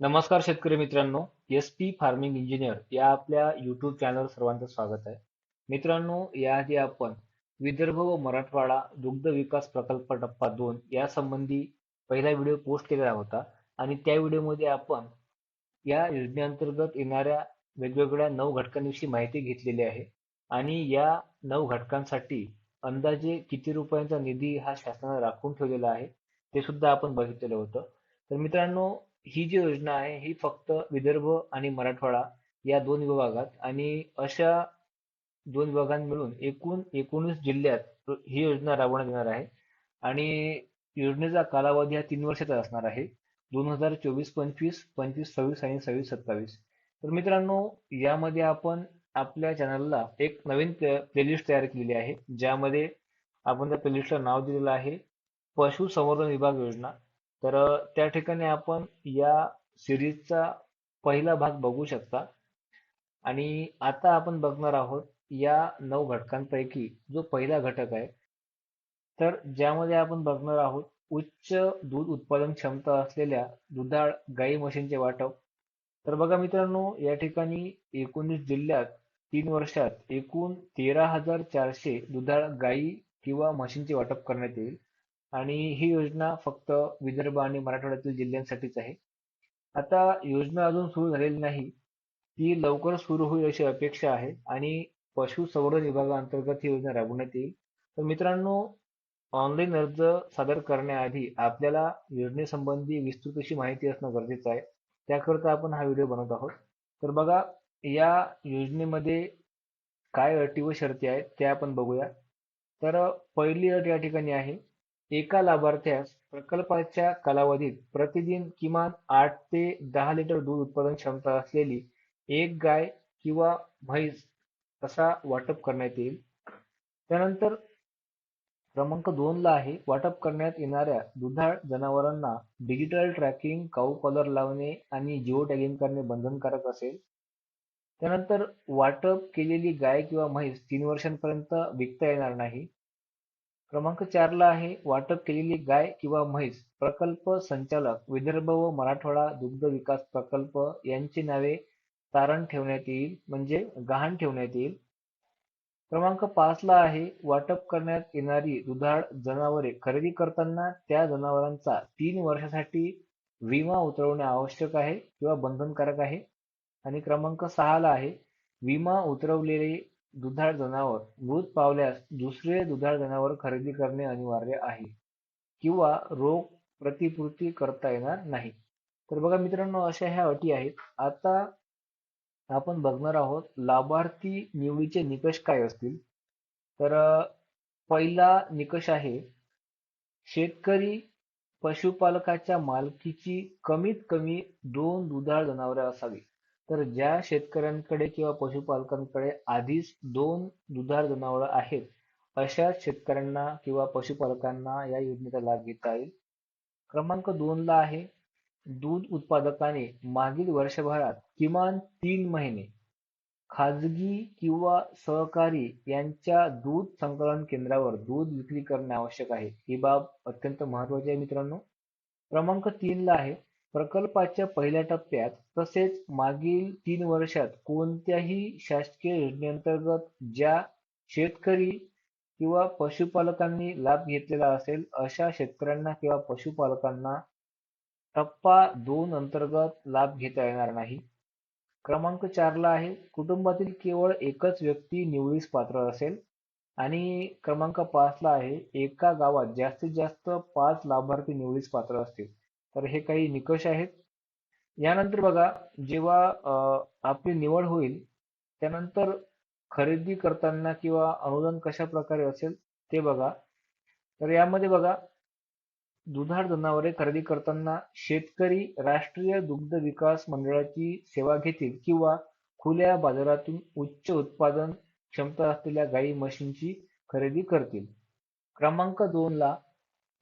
नमस्कार शेतकरी मित्रांनो एस पी फार्मिंग इंजिनियर या आपल्या युट्यूब चॅनलवर सर्वांचं स्वागत आहे. मित्रांनो याआधी आपण विदर्भ व मराठवाडा दुग्ध विकास प्रकल्प टप्पा दोन या संबंधी पहिला व्हिडिओ पोस्ट केलेला होता आणि त्या व्हिडिओमध्ये आपण या योजनेअंतर्गत येणाऱ्या वेगवेगळ्या नऊ घटकांविषयी माहिती घेतलेली आहे आणि या नऊ घटकांसाठी अंदाजे किती रुपयांचा निधी हा शासनाने राखून ठेवलेला आहे ते सुद्धा आपण बघितलेलं होतं. तर मित्रांनो ही जी योजना आहे ही फक्त विदर्भ आणि मराठवाडा या दोन विभागात आणि अशा दोन विभागांत मिळून एकूण एकोणीस जिल्ह्यात ही योजना राबवण्यात येणार आहे. आणि योजनेचा कालावधी हा तीन वर्षाचा असणार आहे. दोन हजार चोवीस पंचवीस पंचवीस सव्वीस आणि सव्वीस सत्तावीस. तर मित्रांनो यामध्ये आपण आपल्या चॅनलला एक नवीन प्लेलिस्ट तयार केलेली आहे ज्यामध्ये आपण त्या प्लेलिस्टला नाव दिलेलं आहे पशुसंवर्धन विभाग योजना. तर त्या ठिकाणी आपण या सिरीजचा पहिला भाग बघू शकता. आणि आता आपण बघणार आहोत या नऊ घटकांपैकी जो पहिला घटक आहे. तर ज्यामध्ये आपण बघणार आहोत उच्च दूध उत्पादन क्षमता असलेल्या दुधाळ गाई म्हशींचे वाटप. तर बघा मित्रांनो या ठिकाणी एकोणीस जिल्ह्यात तीन वर्षात एकूण तेरा हजार चारशे दुधाळ गाई किंवा म्हशींचे वाटप करण्यात येईल. आणि ही योजना फक्त विदर्भ आणि मराठवाड्यातील जिल्ह्यांसाठीच आहे. आता योजना अजून सुरू झालेली नाही. ती लवकर सुरू होईल अशी अपेक्षा आहे आणि पशुसंवर्धन विभागाअंतर्गत ही योजना राबवण्यात येईल. तर मित्रांनो ऑनलाईन अर्ज सादर करण्याआधी आपल्याला योजनेसंबंधी विस्तृत अशी माहिती असणं गरजेचं आहे. त्याकरता आपण हा व्हिडिओ बनवत आहोत. तर बघा या योजनेमध्ये काय अटी व शर्ती आहेत त्या आपण बघूया. तर पहिली अट या ठिकाणी आहे. एका लाभार्थ्यास प्रकल्पाच्या कालावधीत प्रतिदिन किमान आठ ते दहा लिटर दूध उत्पादन क्षमता असलेली एक गाय किंवा म्हैस असा वाटप करण्यात येईल? त्यानंतर क्रमांक दोन ला आहे. वाटप करण्यात येणाऱ्या दुधाळ जनावरांना डिजिटल ट्रॅकिंग काऊ कॉलर लावणे आणि जिओ टॅगिंग करणे बंधनकारक असेल. त्यानंतर वाटप केलेली गाय किंवा म्हैस तीन वर्षांपर्यंत विकता येणार नाही. क्रमांक चारला आहे वाटप केलेली गाय किंवा म्हैस. प्रकल्प संचालक विदर्भ व मराठवाडा दुग्ध विकास प्रकल्प यांची नावे तारण ठेवण्यात येईल म्हणजे गहाण ठेवण्यात येईल. क्रमांक पाचला आहे वाटप करण्यात येणारी दुधाळ जनावरे खरेदी करताना त्या जनावरांचा तीन वर्षासाठी विमा उतरवणे आवश्यक आहे किंवा बंधनकारक आहे. आणि क्रमांक सहाला आहे विमा उतरवलेले दुधाळ जनावर मृत पावल्यास दुसरे दुधाळ जनावर खरेदी करणे अनिवार्य आहे किंवा रोग प्रतिपूर्ती करता येणार नाही. तर बघा मित्रांनो अशा ह्या अटी आहेत. आता आपण बघणार आहोत लाभार्थी निवडीचे निकष काय असतील? तर पहिला निकष आहे शेतकरी पशुपालकाच्या मालकीची कमीत कमी दोन दुधाळ जनावरे असावी. तर ज्या शेतकऱ्यांकडे किंवा पशुपालकांकडे आधीच दोन दुधाळ जनावरं आहेत अशा शेतकऱ्यांना किंवा पशुपालकांना या योजनेचा लाभ घेता येईल. क्रमांक दोन ला आहे दूध उत्पादकाने मागील वर्षभरात किमान तीन महिने खाजगी किंवा सहकारी यांच्या दूध संकलन केंद्रावर दूध विक्री करणे आवश्यक आहे. ही बाब अत्यंत महत्वाची आहे मित्रांनो. क्रमांक तीन ला आहे प्रकल्पाच्या पहिल्या टप्प्यात तसेच मागील तीन वर्षात कोणत्याही शासकीय योजनेअंतर्गत ज्या शेतकरी किंवा पशुपालकांनी लाभ घेतलेला असेल अशा शेतकऱ्यांना किंवा पशुपालकांना टप्पा दोन अंतर्गत लाभ घेता येणार नाही. क्रमांक चारला आहे कुटुंबातील केवळ एकच व्यक्ती निवडीस पात्र असेल. आणि क्रमांक पाचला आहे एका गावात जास्तीत जास्त पाच लाभार्थी निवडीस पात्र असतील. तर हे काही निकष आहेत. यानंतर बघा जेव्हा आपली निवड होईल त्यानंतर खरेदी करताना किंवा अनुदान कशा प्रकारे असेल ते बघा. तर यामध्ये बघा दुधाळ जनावरे खरेदी करताना शेतकरी राष्ट्रीय दुग्ध विकास मंडळाची सेवा घेतील किंवा खुल्या बाजारातून उच्च उत्पादन क्षमता असलेल्या गाई म्हशींची खरेदी करतील. क्रमांक दोन ला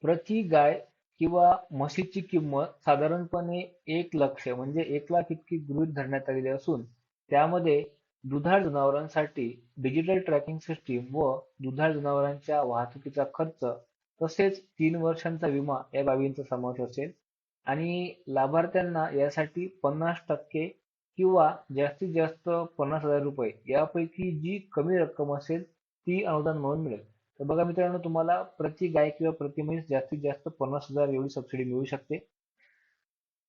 प्रति गाय किंवा म्हशीची किंमत साधारणपणे एक लक्ष म्हणजे एक लाख इतकी गृहीत धरण्यात आलेली असून त्यामध्ये दुधाळ जनावरांसाठी डिजिटल ट्रॅकिंग सिस्टीम व दुधाळ जनावरांच्या वाहतुकीचा खर्च तसेच तीन वर्षांचा विमा या बाबींचा समावेश असेल. आणि लाभार्थ्यांना यासाठी पन्नास टक्के किंवा जास्तीत जास्त पन्नास हजार रुपये यापैकी जी कमी रक्कम असेल ती अनुदान म्हणून मिळेल. तर बघा मित्रांनो तुम्हाला प्रति गाय किंवा प्रति म्हैस जास्तीत जास्त पन्नास हजार एवढी सबसिडी मिळू शकते.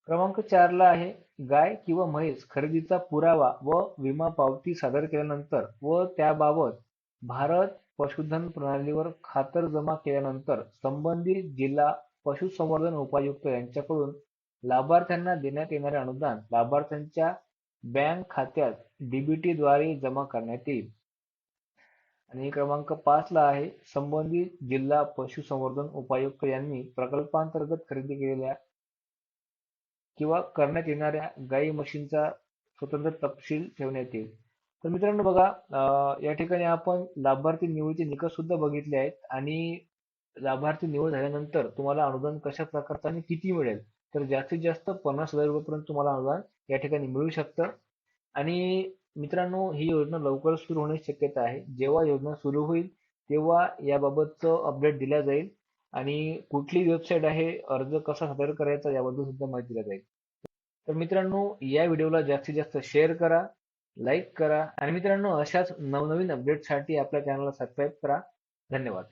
क्रमांक चारला आहे गाय किंवा म्हैस खरेदीचा पुरावा व विमा पावती सादर केल्यानंतर व त्याबाबत भारत पशुधन प्रणालीवर खातर जमा केल्यानंतर संबंधित जिल्हा पशुसंवर्धन उपायुक्त यांच्याकडून लाभार्थ्यांना देण्यात येणारे अनुदान लाभार्थ्यांच्या बँक खात्यात डीबीटी द्वारे जमा करण्यात येईल. आणि क्रमांक पाच ला आहे. संबंधित जिल्हा पशुसंवर्धन उपायुक्त यांनी प्रकल्पांतर्गत खरेदी केलेल्या किंवा करण्यात येणाऱ्या गाई म्हशींचा स्वतंत्र तपशील ठेवण्यात येईल. तर मित्रांनो बघा या ठिकाणी आपण लाभार्थी निवडीचे निकष सुद्धा बघितले आहेत आणि लाभार्थी निवड झाल्यानंतर तुम्हाला अनुदान कशा प्रकारचं आणि किती मिळेल? तर जास्तीत जास्त पन्नास हजार रुपयेपर्यंत तुम्हाला अनुदान या ठिकाणी मिळू शकतं. आणि मित्रांनो ही योजना लवकर सुरू होण्याची शक्यता आहे. जेव्हा योजना सुरू होईल तेव्हा याबाबतचं अपडेट दिल्या जाईल आणि कुठली वेबसाईट आहे अर्ज कसा सादर करायचा याबद्दल सुद्धा माहिती दिल्या जाईल. तर मित्रांनो या व्हिडिओला जास्तीत जास्त शेअर करा लाईक करा आणि मित्रांनो अशाच नवनवीन अपडेटसाठी आपल्या चॅनलला सबस्क्राईब करा. धन्यवाद.